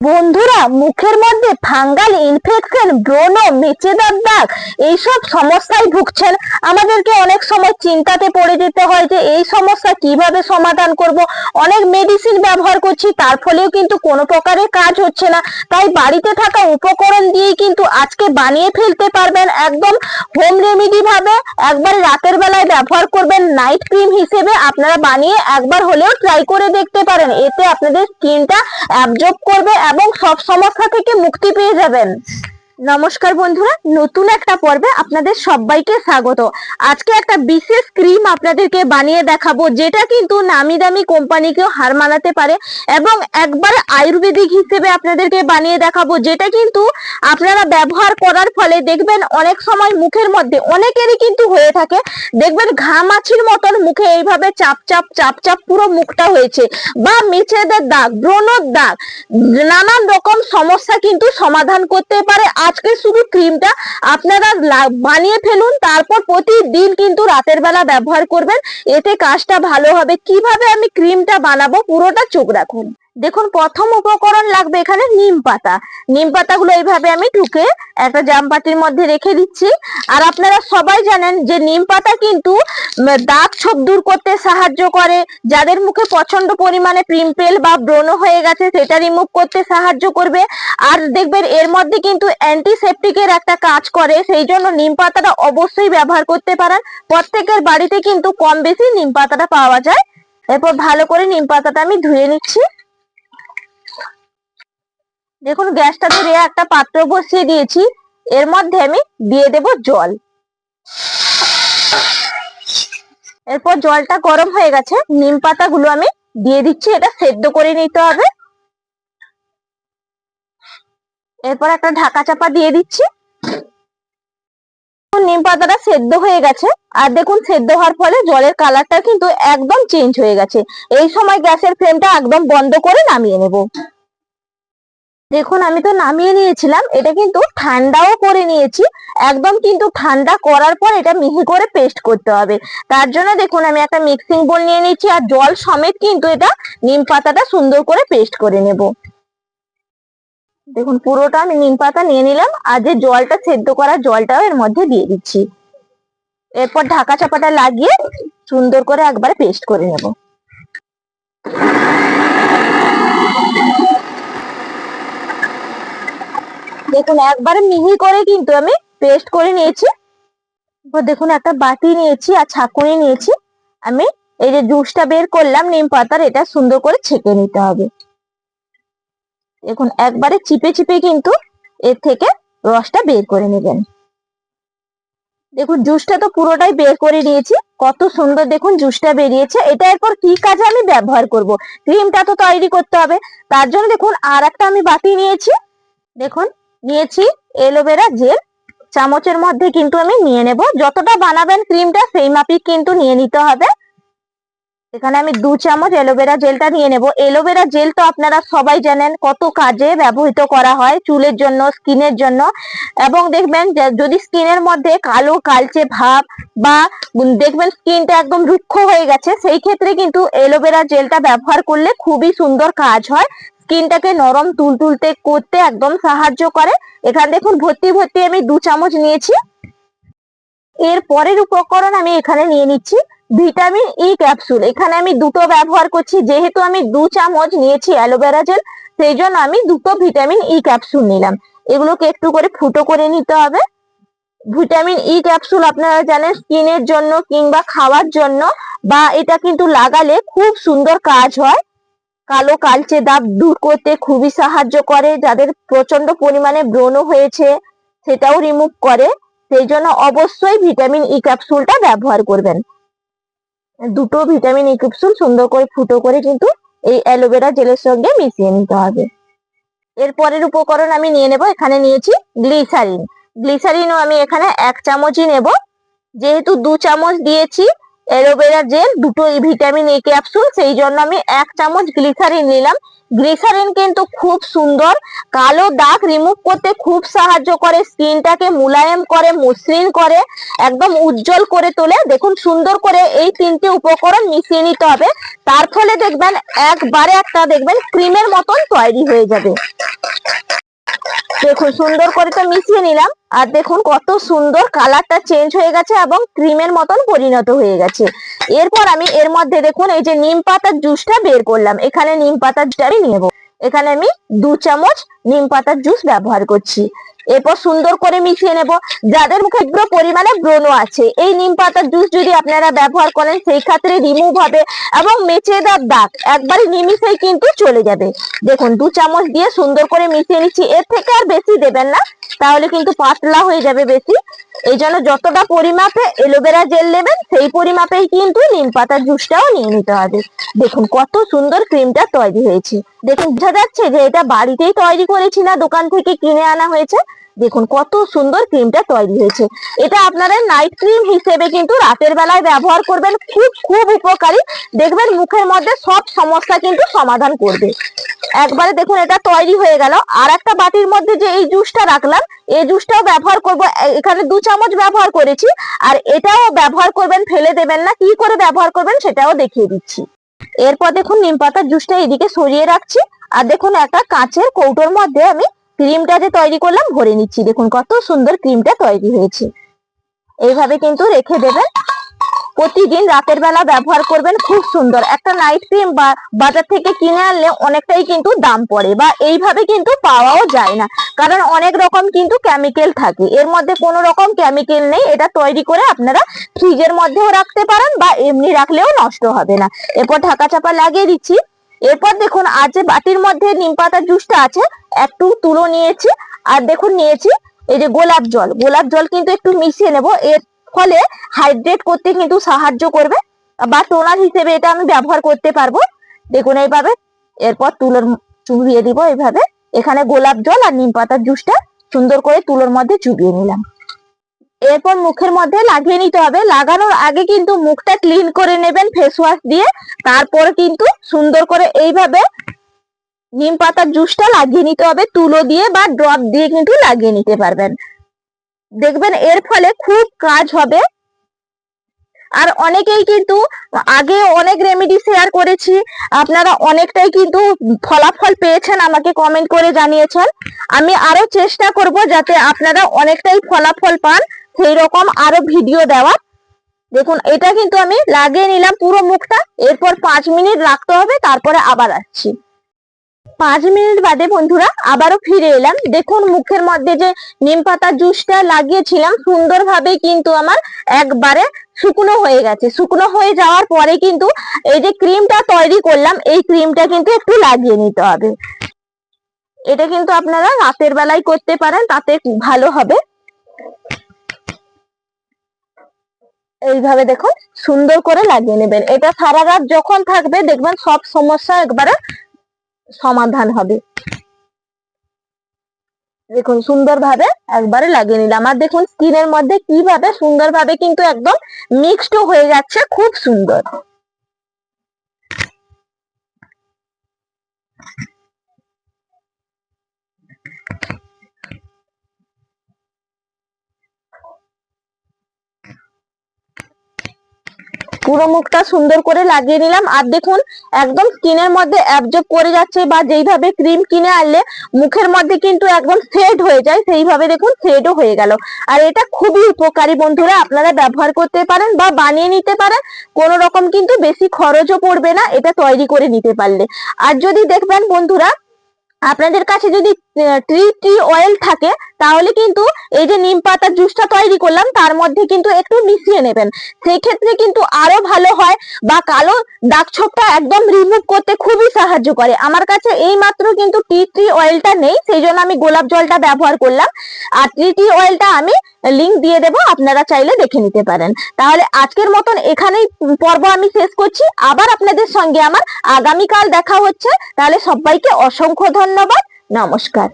বন্ধুরা, মুখের মধ্যে ফাঙ্গাল ইনফেকশন ব্রণ মেচেদার দাগ এইসব সমস্যায় ভুগছেন। আমাদেরকে অনেক সময় চিন্তাতে পড়ে যেতে হয় যে এই সমস্যা কীভাবে সমাধান করব। অনেক মেডিসিন ব্যবহার করছি, তার ফলেও কিন্তু কোনো প্রকারের কাজ হচ্ছে না। তাই বাড়িতে থাকা উপকরণ দিয়েই কিন্তু আজকে বানিয়ে ফেলতে পারবেন একদম হোম রেমেডি ভাবে। একবার রাতের বেলায় ব্যবহার করবেন নাইট ক্রিম হিসেবে। আপনারা বানিয়ে একবার হলেও ট্রাই করে দেখতে পারেন। এতে আপনাদের স্কিনটা অ্যাবজর্ব করবে এবং সব সমস্যা থেকে মুক্তি পেয়ে যাবেন। নমস্কার বন্ধুরা, নতুন একটা পর্বে আপনাদের সবাইকে স্বাগত। আজকে একটা বিশেষ ক্রিম আপনাদেরকে বানিয়ে দেখাবো, যেটা কিন্তু নামি দামি কোম্পানিকেও হার মানাতে পারে এবং একবার আয়ুর্বেদিক হিসেবে আপনাদেরকে বানিয়ে দেখাবো, যেটা কিন্তু আপনারা ব্যবহার করার ফলে দেখবেন অনেক সময় মুখের মধ্যে, অনেকেরই কিন্তু হয়ে থাকে, দেখবেন ঘামাছির মতন মুখে এইভাবে চাপ চাপ চাপ চাপ পুরো মুখটা হয়েছে বা মেছেদের দাগ, ব্রণর দাগ, নানান রকম সমস্যা কিন্তু সমাধান করতে পারে। আজকে শুধু ক্রিমটা আপনারা বানিয়ে ফেলুন, তারপর প্রতিদিন কিন্তু রাতের বেলা ব্যবহার করবেন। এতে কাজটা ভালো হবে। কীভাবে আমি ক্রিমটা বানাবো পুরোটা চোখ রাখুন। দেখুন, প্রথম উপকরণ লাগবে এখানে নিম পাতা। নিম পাতাগুলো এইভাবে আমি ঢুকে একটা জামপাটির মধ্যে রেখে দিচ্ছি। আর আপনারা সবাই জানেন যে নিম পাতা কিন্তু দাগ ছোপ দূর করতে সাহায্য করে। যাদের মুখে প্রচণ্ড পরিমাণে পিম্পল বা ব্রণ হয়ে গেছে, সেটা রিমুভ করতে সাহায্য করবে। আর দেখবেন, এর মধ্যে কিন্তু অ্যান্টিসেপটিকের একটা কাজ করে, সেই জন্য নিম পাতাটা অবশ্যই ব্যবহার করতে পারেন। প্রত্যেকের বাড়িতে কিন্তু কম বেশি নিম পাতাটা পাওয়া যায়। এরপর ভালো করে নিম পাতাটা আমি ধুয়ে নিচ্ছি। দেখুন, গ্যাসটা ধরে একটা পাত্র বসিয়ে দিয়েছি। এর মধ্যে আমি দিয়ে দেব জল। এরপর জলটা গরম হয়ে গেছে। নিম পাতাগুলো আমি দিয়ে দিচ্ছি, এটা সেদ্ধ করে নিতে হবে। এরপর একটা ঢাকা চাপা দিয়ে দিচ্ছি। নিম পাতাটা সেদ্ধ হয়ে গেছে। আর দেখুন, সেদ্ধ হওয়ার ফলে জলের কালারটা কিন্তু একদম চেঞ্জ হয়ে গেছে। এই সময় গ্যাসের ফ্লেমটা একদম বন্ধ করে নামিয়ে নেব। দেখুন, আমি তো নামিয়ে নিয়েছিলাম। এটা কিন্তু ঠান্ডাও করে নিয়েছি। একদম কিন্তু ঠান্ডা করার পর এটা মিহি করে পেস্ট করতে হবে। তার জন্য দেখুন, আমি একটা মিক্সিং বোল নিয়ে নিচ্ছি। আর জল সমেত কিন্তু এটা নিম পাতাটা সুন্দর করে পেস্ট করে নেব। দেখুন, পুরোটা আমি নিম পাতা নিয়ে নিলাম আর যে জলটা সেদ্ধ করা জলটাও এর মধ্যে দিয়ে দিচ্ছি। এরপর ঢাকা চাপাটা লাগিয়ে সুন্দর করে একবারে পেস্ট করে নেব। দেখুন, একবারে মিহি করে কিন্তু আমি পেস্ট করে নিয়েছি। দেখুন, একটা বাটি নিয়েছি আর ছাঁকুনি নিয়েছি। আমি এই যে জুসটা বের করলাম, নিম পাতার, এটা সুন্দর করে ছেঁকে নিতে হবে। দেখুন একবারে চিপে চিপে কিন্তু এর থেকে রসটা বের করে নেবেন। দেখুন, জুসটা তো পুরোটাই বের করে নিয়েছি। কত সুন্দর দেখুন জুসটা বেরিয়েছে। এটা এরপর কি কাজে আমি ব্যবহার করব? ক্রিমটা তো তৈরি করতে হবে। তার জন্য দেখুন আর একটা আমি বাটি নিয়েছি। দেখুন, নিয়েছি এলোভেরা জেল। চামচের মধ্যে কিন্তু আমি নিয়ে নেব। যতটা বানাবেন ক্রিমটা, সেই মাপিক কিন্তু নিয়ে নিতে হবে। এখানে আমি দু চামচ এলোভেরা জেলটা নিয়ে নেব। এলোভেরা জেল তো আপনারা সবাই জানেন কত কাজে ব্যবহৃত করা হয় চুলের জন্য, স্কিনের জন্য। এবং দেখবেন যদি স্কিনের মধ্যে কালো, কালচে ভাব বা দেখবেন স্কিনটা একদম রুক্ষ হয়ে গেছে, সেই ক্ষেত্রে কিন্তু এলোভেরা জেলটা ব্যবহার করলে খুবই সুন্দর কাজ হয়। স্কিনটাকে নরম তুলতুলতে করতে একদম সাহায্য করে। এখানে দেখুন ভর্তি ভর্তি আমি দু চামচ নিয়েছি। এর পরের উপকরণ আমি এখানে নিয়ে নিচ্ছি। ভিটামিন ই ক্যাপসুল এখানে আমি দুটো ব্যবহার করছি, যেহেতু আমি দু চামচ নিয়েছি অ্যালোভেরা জেল, সেই জন্য আমি দুটো ভিটামিন ই ক্যাপসুল নিলাম। এগুলোকে একটু করে ফুটো করে নিতে হবে। ভিটামিন ই ক্যাপসুল আপনারা জানেন, স্কিনের জন্য কিংবা খাওয়ার জন্য, বা এটা কিন্তু লাগালে খুব সুন্দর কাজ হয়। কালো কালচে দাগ দূর করতে খুবই সাহায্য করে, যাদের প্রচণ্ড পরিমাণে ব্রণ হয়েছে, সেটাও রিমুভ করে। সেই জন্য অবশ্যই ভিটামিন ই ক্যাপসুলটা ব্যবহার করবেন। দুটো ভিটামিন ই ক্যাপসুল সুন্দর করে ফুটো করে কিন্তু এই অ্যালোভেরা জেলের সঙ্গে মিশিয়ে নিতে হবে। এরপরের উপকরণ আমি নিয়ে নেব, এখানে নিয়েছি গ্লিসারিন। গ্লিসারিনও আমি এখানে এক চামচই নেব। যেহেতু দু চামচ দিয়েছি অ্যালোভেরা জেল, দুটো ভিটামিন এ ক্যাপসুল, সেই জন্য আমি এক চামচ গ্লিসারিন নিলাম। গ্লিসারিন কিন্তু খুব সুন্দর, কালো দাগ রিমুভ করতে খুব সাহায্য করে, স্কিনটাকে মুলায়েম করে, মসৃণ করে, একদম উজ্জ্বল করে তোলে। দেখুন, সুন্দর করে এই তিনটে উপকরণ মিশিয়ে নিতে হবে। তার ফলে দেখবেন, একবারে একটা দেখবেন, ক্রিমের মতন তৈরি হয়ে যাবে। দেখুন, সুন্দর করে তো মিশিয়ে নিলাম। আর দেখুন, কত সুন্দর কালারটা চেঞ্জ হয়ে গেছে এবং ক্রিমের মতন পরিণত হয়ে গেছে। এরপর আমি এর মধ্যে দেখুন, এই যে নিম পাতার জুসটা বের করলাম। এখানে নিম পাতার জুসটা আমি নেব। এখানে আমি দু চামচ নিম পাতার জুস ব্যবহার করছি। এরপর সুন্দর করে মিশিয়ে নেব। যাদের মুখে তীব্র পরিমাণে ব্রণ আছে, এই নিম পাতার জুস যদি আপনারা ব্যবহার করেন, সেই ক্ষেত্রে রিমুভ হবে এবং মেচে দেওয়ার দাগ একবারে নিমিশেই কিন্তু চলে যাবে। দেখুন, দু চামচ দিয়ে সুন্দর করে মিশিয়ে নিচ্ছি। এর থেকে আর বেশি দেবেন না। তাহলে কিন্তু পাতলা হয়ে যাবে বেশি। এই জন্য যতটা পরিমাপে এলোভেরা জেল নেবেন, সেই পরিমাপেই কিন্তু নিম পাতার জুসটাও নিয়ে নিতে হবে। দেখুন কত সুন্দর ক্রিমটা তৈরি হয়েছে। দেখুন, বোঝা যাচ্ছে যে এটা বাড়িতেই তৈরি করেছি না, দোকান থেকে কিনে আনা হয়েছে। দেখুন কত সুন্দর ক্রিমটা তৈরি হয়েছে। এটা আপনারা নাইট ক্রিম হিসেবে কিন্তু রাতের বেলায় ব্যবহার করবেন। খুব খুব উপকারী। দেখবেন মুখের মধ্যে সব সমস্যা কিন্তু সমাধান করবে। একবারে দেখুন, এটা তৈরি হয়ে গেল। আর একটা বাটির মধ্যে যে এই জুসটা রাখলাম, এই জুসটাও ব্যবহার করব এখানে দু চামচ ব্যবহার করেছি। আর এটাও ব্যবহার করবেন, ফেলে দেবেন না, কি করে ব্যবহার করবেন সেটাও দেখিয়ে দিচ্ছি। এরপর দেখুন, নিম পাতার জুসটা এদিকে সরিয়ে রাখছি। আর দেখুন, একটা কাঁচের কৌটোর মধ্যে আমি ক্রিমটা যে তৈরি করলাম, ভরে নিচ্ছি। দেখুন, কত সুন্দর ক্রিমটা তৈরি হয়েছে। এইভাবে কিন্তু রেখে দেবেন। প্রতিদিন রাতের বেলা ব্যবহার করবেন খুব সুন্দর। একটা নাইট ক্রিম বা বাজার থেকে কিনে আনলে অনেকটাই কিন্তু দাম পড়ে বা এইভাবে কিন্তু পাওয়াও যায় না। কারণ অনেক রকম কিন্তু কেমিক্যাল থাকে। এর মধ্যে কোনো রকম কেমিক্যাল নেই। এটা তৈরি করে আপনারা ফ্রিজের মধ্যেও রাখতে পারেন বা এমনি রাখলেও নষ্ট হবে না। এরপর ঢাকা চাপা লাগিয়ে দিচ্ছি। এরপর দেখুন, আর যে বাটির মধ্যে নিম পাতার জুসটা আছে, একটু তুলো নিয়েছি। আর দেখুন, নিয়েছি এই যে গোলাপ জল। গোলাপ জল কিন্তু একটু মিশিয়ে নেব। এর ফলে হাইড্রেট করতে কিন্তু সাহায্য করবে বা টোনার হিসেবে এটা আমি ব্যবহার করতে পারব। দেখুন এইভাবে, এরপর তুলোর চুবিয়ে দিব এইভাবে। এখানে গোলাপ জল আর নিম পাতার জুসটা সুন্দর করে তুলোর মধ্যে চুবিয়ে নিলাম। এরপর মুখের মধ্যে লাগিয়ে নিতে হবে। লাগানোর আগে কিন্তু মুখটা ক্লিন করে নেবেন ফেস ওয়াশ দিয়ে। তারপর কিন্তু সুন্দর করে এইভাবে নিম পাতার জুসটা লাগিয়ে নিতে হবে। তুলো দিয়ে বা ড্রপ দিয়ে কিন্তু লাগিয়ে নিতে পারবেন। দেখবেন এর ফলে খুব কাজ হবে। আর অনেকেই কিন্তু আগে অনেক রেমেডি শেয়ার করেছি। আপনারা অনেকটাই কিন্তু ফলাফল পেয়েছেন আমাকে কমেন্ট করে জানিয়েছেন। আমি আরও চেষ্টা করব যাতে আপনারা অনেকটাই ফলাফল পান সেই রকম আরও ভিডিও দেওয়ার। দেখুন, এটা কিন্তু আমি লাগিয়ে নিলাম পুরো মুখটা। এরপর পাঁচ মিনিট রাখতে হবে, তারপরে আবার আসছি। পাঁচ মিনিট বাদে বন্ধুরা আবারও ফিরে এলাম। দেখুন মুখের মধ্যে যে নিম পাতার জুসটা লাগিয়েছিলাম, সুন্দরভাবে কিন্তু আমার একবারে শুকনো হয়ে গেছে। শুকনো হয়ে যাওয়ার পরে কিন্তু এই যে ক্রিমটা তৈরি করলাম, এই ক্রিমটা কিন্তু একটু লাগিয়ে নিতে হবে। এটা কিন্তু আপনারা রাতের বেলায় করতে পারেন, তাতে ভালো হবে। এইভাবে দেখুন, সুন্দর করে লাগিয়ে নেবেন। এটা সারা রাত যখন থাকবে, দেখবেন সব সমস্যা একবারে সমাধান হবে। দেখুন, সুন্দরভাবে একবারে লাগিয়ে নিলাম। আর দেখুন স্কিনের মধ্যে কীভাবে সুন্দরভাবে কিন্তু একদম মিক্সড হয়ে যাচ্ছে, খুব সুন্দর। পুরো মুখটা সুন্দর করে লাগিয়ে নিলাম। আর দেখুন, একদম স্কিনের মধ্যে অ্যাবজর্ব করে যাচ্ছে বা যেইভাবে ক্রিম কিনে আনলে মুখের মধ্যে কিন্তু একদম সেট হয়ে যায়, সেইভাবে দেখুন সেটও হয়ে গেল। আর এটা খুবই উপকারী বন্ধুরা, আপনারা ব্যবহার করতে পারেন বা বানিয়ে নিতে পারেন। কোনো রকম কিন্তু বেশি খরচও পড়বে না, এটা তৈরি করে নিতে পারলে। আর যদি দেখবেন বন্ধুরা, আপনাদের কাছে যদি ট্রি টি অয়েল থাকে, তাহলে কিন্তু এই যে নিম পাতার জুসটা তৈরি করলাম, তার মধ্যে কিন্তু একটু মিশিয়ে নেবেন। সেই ক্ষেত্রে কিন্তু আরও ভালো হয়, বা কালো দাগ ছোপটা একদম রিমুভ করতে খুবই সাহায্য করে। আমার কাছে এই মাত্র কিন্তু টি ট্রি অয়েলটা নেই, সেই জন্য আমি গোলাপ জলটা ব্যবহার করলাম। আর টি টি অয়েলটা আমি লিংক দিয়ে দেবো, আপনারা চাইলে দেখে নিতে পারেন। তাহলে আজকের মতন এখানেই পর্ব আমি শেষ করছি। আবার আপনাদের সঙ্গে আমার আগামীকাল দেখা হচ্ছে। তাহলে সবাইকে অসংখ্য ধন্যবাদ। নমস্কার।